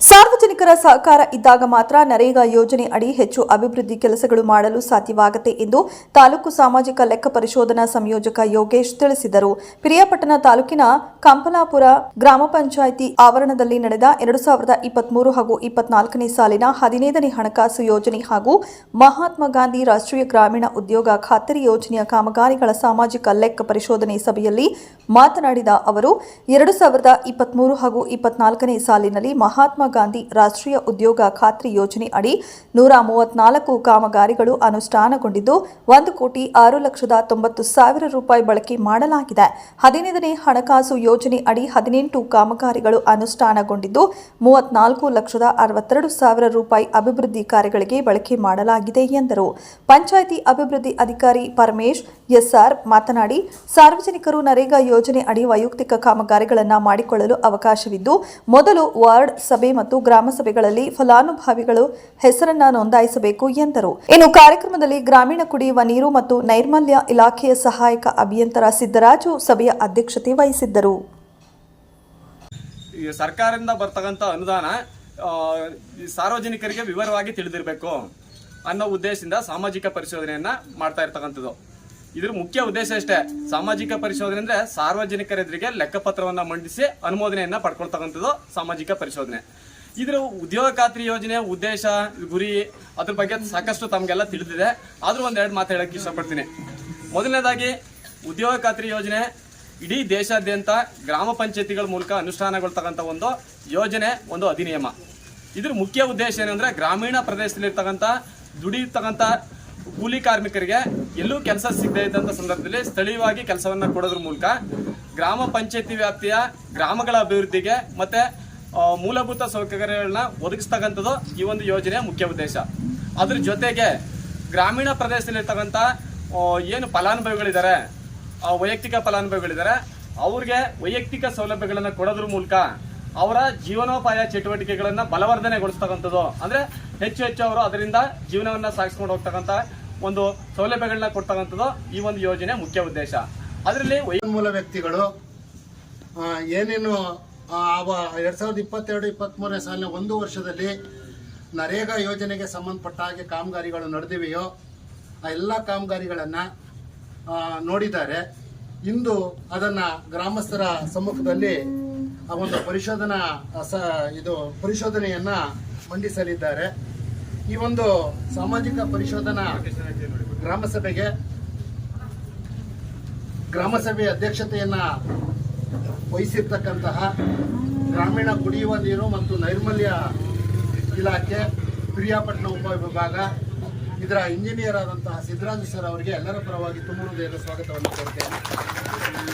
ಸಾರ್ವಜನಿಕರ ಸಹಕಾರ ಇದ್ದಾಗ ಮಾತ್ರ ನರೇಗಾ ಯೋಜನೆ ಅಡಿ ಹೆಚ್ಚು ಅಭಿವೃದ್ಧಿ ಕೆಲಸಗಳು ಮಾಡಲು ಸಾಧ್ಯವಾಗುತ್ತೆ ಎಂದು ತಾಲೂಕು ಸಾಮಾಜಿಕ ಲೆಕ್ಕ ಪರಿಶೋಧನಾ ಸಂಯೋಜಕ ಯೋಗೇಶ್ ತಿಳಿಸಿದರು. ಪಿರಿಯಾಪಟ್ಟಣ ತಾಲೂಕಿನ ಕಂಪಲಾಪುರ ಗ್ರಾಮ ಪಂಚಾಯಿತಿ ಆವರಣದಲ್ಲಿ ನಡೆದ ಎರಡು ಸಾವಿರದ ಇಪ್ಪತ್ಮೂರು ಹಾಗೂ ಇಪ್ಪತ್ನಾಲ್ಕನೇ ಸಾಲಿನ ಹದಿನೈದನೇ ಹಣಕಾಸು ಯೋಜನೆ ಹಾಗೂ ಮಹಾತ್ಮ ಗಾಂಧಿ ರಾಷ್ಟ್ರೀಯ ಗ್ರಾಮೀಣ ಉದ್ಯೋಗ ಖಾತರಿ ಯೋಜನೆಯ ಕಾಮಗಾರಿಗಳ ಸಾಮಾಜಿಕ ಲೆಕ್ಕ ಪರಿಶೋಧನೆ ಸಭೆಯಲ್ಲಿ ಮಾತನಾಡಿದ ಅವರು, ಎರಡು ಸಾವಿರದ ಇಪ್ಪತ್ಮೂರು ಹಾಗೂ ಇಪ್ಪತ್ನಾಲ್ಕನೇ ಸಾಲಿನಲ್ಲಿ ಮಹಾತ್ಮ ಗಾಂಧಿ ರಾಷ್ಟ್ರೀಯ ಉದ್ಯೋಗ ಖಾತ್ರಿ ಯೋಜನೆ ಅಡಿ ನೂರ ಮೂವತ್ನಾಲ್ಕು ಕಾಮಗಾರಿಗಳು ಅನುಷ್ಠಾನಗೊಂಡಿದ್ದು, ಒಂದು ಕೋಟಿ ಆರು ಲಕ್ಷದ ತೊಂಬತ್ತು ಸಾವಿರ ರೂಪಾಯಿ ಬಳಕೆ ಮಾಡಲಾಗಿದೆ. ಹದಿನೈದನೇ ಹಣಕಾಸು ಯೋಜನೆ ಅಡಿ ಹದಿನೆಂಟು ಕಾಮಗಾರಿಗಳು ಅನುಷ್ಠಾನಗೊಂಡಿದ್ದು, ಮೂವತ್ನಾಲ್ಕು ಲಕ್ಷದ ಅರವತ್ತೆರಡು ಸಾವಿರ ರೂಪಾಯಿ ಅಭಿವೃದ್ಧಿ ಕಾರ್ಯಗಳಿಗೆ ಬಳಕೆ ಮಾಡಲಾಗಿದೆ ಎಂದರು. ಪಂಚಾಯಿತಿ ಅಭಿವೃದ್ಧಿ ಅಧಿಕಾರಿ ಪರಮೇಶ್ ಎಸ್ಆರ್ ಮಾತನಾಡಿ, ಸಾರ್ವಜನಿಕರು ನರೇಗಾ ಯೋಜನೆ ಅಡಿ ವೈಯಕ್ತಿಕ ಕಾಮಗಾರಿಗಳನ್ನು ಮಾಡಿಕೊಳ್ಳಲು ಅವಕಾಶವಿದ್ದು, ಮೊದಲು ವಾರ್ಡ್ ಸಭೆ ಮತ್ತು ಗ್ರಾಮ ಸಭೆಗಳಲ್ಲಿ ಫಲಾನುಭವಿಗಳು ಹೆಸರನ್ನ ನೋಂದಾಯಿಸಬೇಕು ಎಂದರು. ಇನ್ನು ಕಾರ್ಯಕ್ರಮದಲ್ಲಿ ಗ್ರಾಮೀಣ ಕುಡಿಯುವ ನೀರು ಮತ್ತು ನೈರ್ಮಲ್ಯ ಇಲಾಖೆಯ ಸಹಾಯಕ ಅಭಿಯಂತರ ಸಿದ್ದರಾಜು ಸಭೆಯ ಅಧ್ಯಕ್ಷತೆ ವಹಿಸಿದ್ದರು. ಸರ್ಕಾರದಿಂದ ಬರ್ತಕ್ಕಂಥ ಅನುದಾನ ಸಾರ್ವಜನಿಕರಿಗೆ ವಿವರವಾಗಿ ತಿಳಿದಿರಬೇಕು ಅನ್ನೋ ಉದ್ದೇಶದಿಂದ ಸಾಮಾಜಿಕ ಪರಿಶೋಧನೆಯನ್ನ ಮಾಡ್ತಾ ಇರ್ತಕ್ಕಂಥದ್ದು. ಇದ್ರ ಮುಖ್ಯ ಉದ್ದೇಶ ಅಷ್ಟೇ ಸಾಮಾಜಿಕ ಪರಿಶೋಧನೆ ಅಂದ್ರೆ ಸಾರ್ವಜನಿಕರ ಎದುರಿಗೆ ಲೆಕ್ಕಪತ್ರವನ್ನ ಮಂಡಿಸಿ ಅನುಮೋದನೆಯನ್ನ ಪಡ್ಕೊಳ್ತಕ್ಕಂಥದ್ದು ಸಾಮಾಜಿಕ ಪರಿಶೋಧನೆ. ಇದ್ರ ಉದ್ಯೋಗ ಖಾತ್ರಿ ಯೋಜನೆ, ಉದ್ದೇಶ, ಗುರಿ ಅದ್ರ ಬಗ್ಗೆ ಸಾಕಷ್ಟು ತಮಗೆಲ್ಲ ತಿಳಿದಿದೆ. ಆದ್ರೂ ಒಂದೆರಡು ಮಾತು ಹೇಳಕ್ ಇಷ್ಟಪಡ್ತೀನಿ. ಮೊದಲನೇದಾಗಿ, ಉದ್ಯೋಗ ಖಾತ್ರಿ ಯೋಜನೆ ಇಡೀ ದೇಶಾದ್ಯಂತ ಗ್ರಾಮ ಪಂಚಾಯತಿಗಳ ಮೂಲಕ ಅನುಷ್ಠಾನಗೊಳ್ತಕ್ಕಂಥ ಒಂದು ಯೋಜನೆ, ಒಂದು ಅಧಿನಿಯಮ. ಇದ್ರ ಮುಖ್ಯ ಉದ್ದೇಶ ಏನಂದ್ರೆ ಗ್ರಾಮೀಣ ಪ್ರದೇಶದಲ್ಲಿರ್ತಕ್ಕಂಥ ದುಡಿಯತಕ್ಕಂಥ ಕೂಲಿ ಕಾರ್ಮಿಕರಿಗೆ ಎಲ್ಲೂ ಕೆಲಸ ಸಿಗದೇ ಇದ್ದಂಥ ಸಂದರ್ಭದಲ್ಲಿ ಸ್ಥಳೀಯವಾಗಿ ಕೆಲಸವನ್ನು ಕೊಡೋದ್ರ ಮೂಲಕ ಗ್ರಾಮ ಪಂಚಾಯತಿ ವ್ಯಾಪ್ತಿಯ ಗ್ರಾಮಗಳ ಅಭಿವೃದ್ಧಿಗೆ ಮತ್ತೆ ಮೂಲಭೂತ ಸೌಕರ್ಯಗಳನ್ನ ಒದಗಿಸ್ತಕ್ಕಂಥದ್ದು ಈ ಒಂದು ಯೋಜನೆಯ ಮುಖ್ಯ ಉದ್ದೇಶ. ಅದ್ರ ಜೊತೆಗೆ ಗ್ರಾಮೀಣ ಪ್ರದೇಶದಲ್ಲಿರ್ತಕ್ಕಂಥ ಏನು ಫಲಾನುಭವಿಗಳಿದ್ದಾರೆ ವೈಯಕ್ತಿಕ ಫಲಾನುಭವಿಗಳಿದ್ದಾರೆ ಅವ್ರಿಗೆ ವೈಯಕ್ತಿಕ ಸೌಲಭ್ಯಗಳನ್ನು ಕೊಡೋದ್ರ ಮೂಲಕ ಅವರ ಜೀವನೋಪಾಯ ಚಟುವಟಿಕೆಗಳನ್ನು ಬಲವರ್ಧನೆಗೊಳಿಸ್ತಕ್ಕಂಥದ್ದು. ಅಂದ್ರೆ ಹೆಚ್ಚು ಹೆಚ್ಚು ಅವರು ಅದರಿಂದ ಜೀವನವನ್ನು ಸಾಗಿಸ್ಕೊಂಡು ಹೋಗ್ತಕ್ಕಂಥ ಒಂದು ಸೌಲಭ್ಯಗಳನ್ನ ಕೊಡ್ತಕ್ಕಂಥದ್ದು ಈ ಒಂದು ಯೋಜನೆ ಮುಖ್ಯ ಉದ್ದೇಶ. ಅದರಲ್ಲಿ ಮೂಲ ವ್ಯಕ್ತಿಗಳು ಏನೇನು ಎರಡ್ ಸಾವಿರದ ಇಪ್ಪತ್ತೆರಡು ಇಪ್ಪತ್ತ್ಮೂರನೇ ಸಾಲಿನ ಒಂದು ವರ್ಷದಲ್ಲಿ ನರೇಗಾ ಯೋಜನೆಗೆ ಸಂಬಂಧಪಟ್ಟ ಹಾಗೆ ಕಾಮಗಾರಿಗಳು ನಡೆದಿವೆಯೋ, ಆ ಎಲ್ಲ ಕಾಮಗಾರಿಗಳನ್ನು ನೋಡಿದ್ದಾರೆ. ಇಂದು ಅದನ್ನು ಗ್ರಾಮಸ್ಥರ ಸಮ್ಮುಖದಲ್ಲಿ ಆ ಒಂದು ಪರಿಶೋಧನಾ ಇದು ಪರಿಶೋಧನೆಯನ್ನು ಮಂಡಿಸಲಿದ್ದಾರೆ. ಈ ಒಂದು ಸಾಮಾಜಿಕ ಪರಿಶೋಧನಾ ಗ್ರಾಮ ಸಭೆಗೆ ಗ್ರಾಮ ಅಧ್ಯಕ್ಷತೆಯನ್ನ ವಹಿಸಿರ್ತಕ್ಕಂತಹ ಗ್ರಾಮೀಣ ಕುಡಿಯುವ ನೀರು ಮತ್ತು ನೈರ್ಮಲ್ಯ ಇಲಾಖೆ, ಪ್ರಿಯಾಪಟ್ಟಣ ಉಪವಿಭಾಗ ಇದರ ಇಂಜಿನಿಯರ್ ಆದಂತಹ ಸಿದ್ದರಾಜು ಸರ್ ಅವರಿಗೆ ಎಲ್ಲರ ಪರವಾಗಿ ತುಂಬ ಸ್ವಾಗತವನ್ನು ಕೋರ್ತೇನೆ